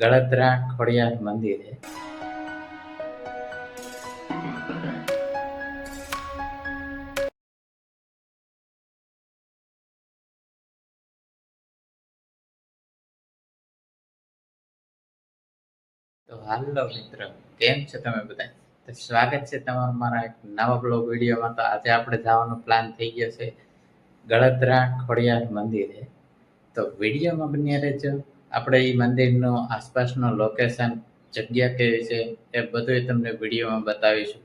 ગળતરા ખોડિયાર મંદિરે તો હાલો મિત્રો, કેમ છો તમે બધા? તો સ્વાગત છે તમારું મારા એક નવા બ્લોગ વિડીયોમાં. તો આજે આપણે જવાનો પ્લાન થઈ ગયો છે ગળતરા ખોડિયાર મંદિરે તો વિડીયોમાં બન્યા રહેજો. આપણે એ મંદિરનો આસપાસનો લોકેશન જગ્યા કેવી છે એ બધું તમને વિડીયોમાં બતાવીશું.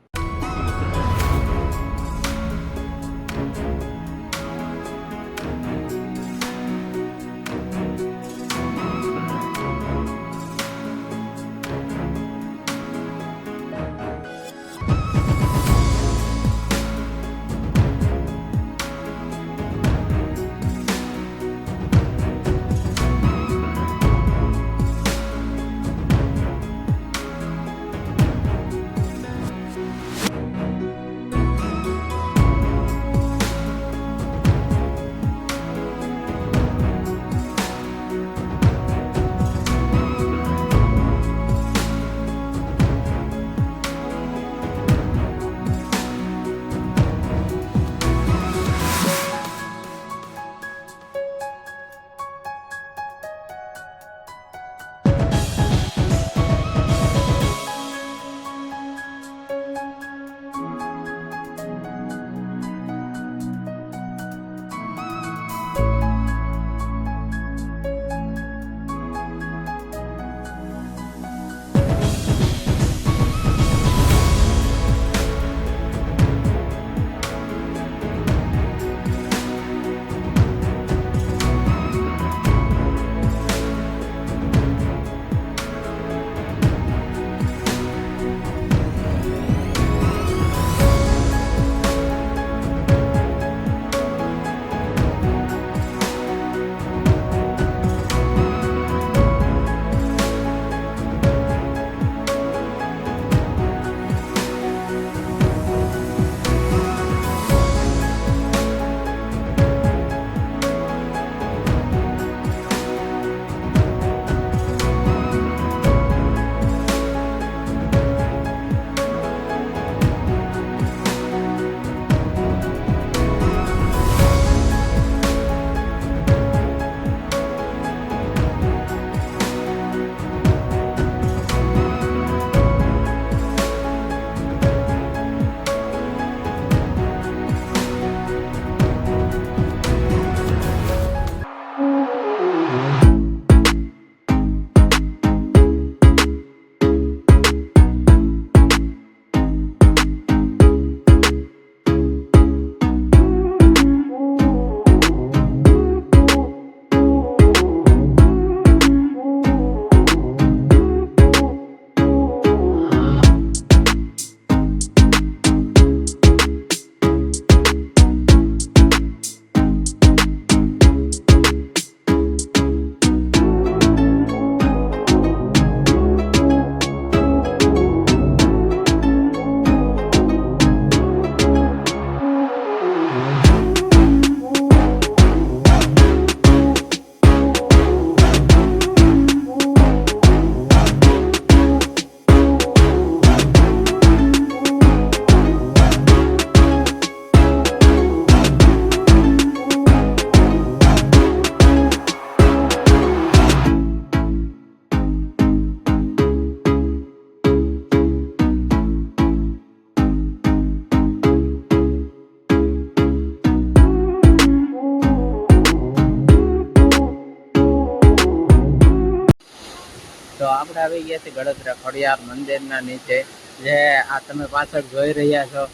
આવી ગયા છીએ ગળતરા ખોડિયાર મંદિરના નીચે, જે આ તમે પાછળ જોઈ રહ્યા છો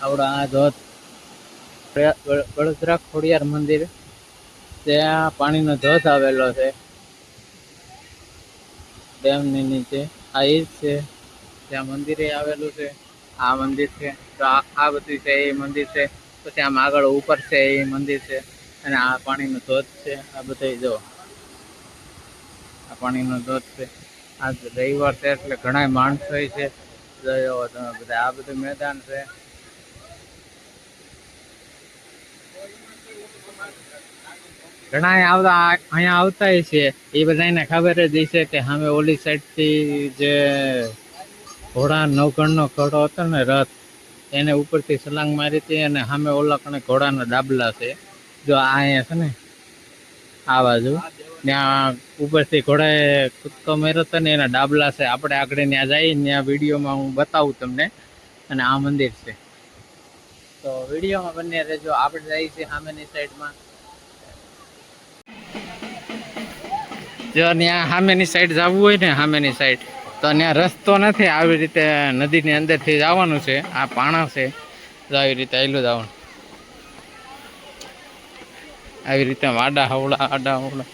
આપણો આ ધોધ. ગળ- ગળ- ગળતરા ખોડિયાર મંદિર, ત્યાં પાણીનો ધોધ આવેલો છે. ડેમની નીચે આ એ જ છે ત્યાં મંદિરે આવેલું છે. આ મંદિર છે. તો આ બધું છે એ મંદિર છે. પછી આમ આગળ ઉપર છે એ મંદિર છે. અને આ પાણીનો ધોધ છે. આ બધા જો, આ પાણીનો ધોધ છે. આજ રવિવાર છે એટલે ઘણા માણસો છે. જોયો બધા. આ બધું મેદાન છે. ઘણા આવતા અહીંયા આવતા છે. એ બધાને ખબર જ હશે કે સામે ઓલી સાઈડથી જે ઘોડા નવગણનો ઘોડો હતો ને રથ, એને ઉપરથી સલાંગ મારી હતી અને સામે ઓલા કણે ઘોડાના ડાબલા છે. જો આ અહીંયા છે ને, આ બાજુ. ત્યાં ઉપરથી ઘોડાએ કૂદકો માર્યો હતો ને એના ડાબલા છે. આપણે આગળ ત્યાં જઈએ ત્યાં વિડીયોમાં હું બતાવું તમને. અને આ મંદિર છે. તો વિડીયોમાં બંને રહેજો. આપણે જઈએ છીએ સામેની સાઈડમાં. જો ત્યાં સામેની સાઈડ જવું હોય ને સામેની સાઈડ, તો ત્યાં રસ્તો નથી. આવી રીતે નદીની અંદરથી જવાનું છે. આ પાણા છે. આવી રીતે આવેલું જવાનું. આવી રીતે વાડા હવડા, આડા હવળા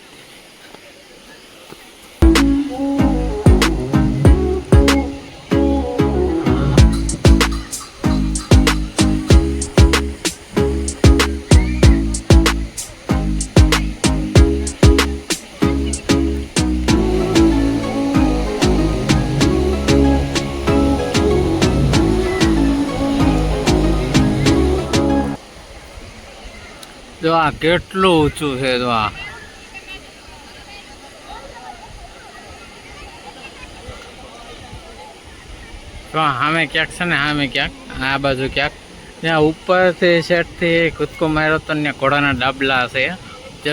જો આ કેટલું ઊંચું છે જો આ. સામે ક્યાંક છે ને સામે ક્યાંક, આ બાજુ ક્યાંક. ત્યાં ઉપરથી, શેઠથી કૂદકો માર્યો તો ને ઘોડાના ડાબલા છે. જે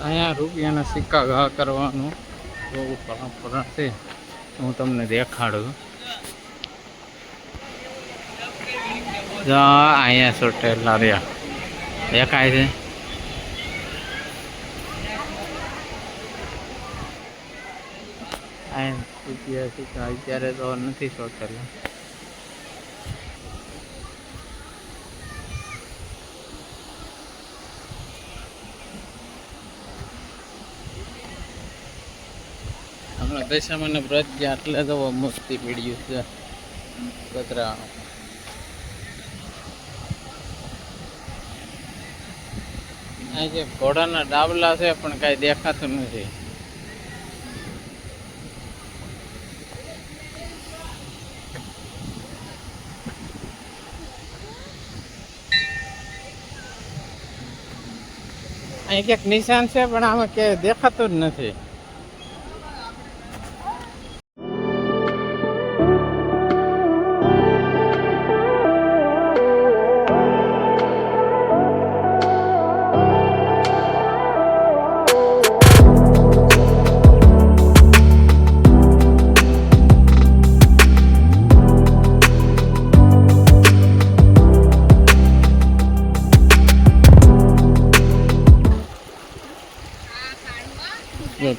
અહીંયા રૂપિયાના સિક્કા ઘા કરવાનું. બહુ પરંપરા છે. હું તમને દેખાડું. અહીંયા સોટેલા રહ્યા દેખાય છે? રૂપિયા સિક્કા અત્યારે તો નથી સોટેલા. દશામાને વ્રત ગયા એટલે તો મસ્તી પીડ્યું છે. કચરા આ જે ઘોડાના ડાબલા છે પણ કાંઈ દેખાતું નથી. અહીં ક્યાંક નિશાન છે પણ આમાં કે દેખાતું જ નથી.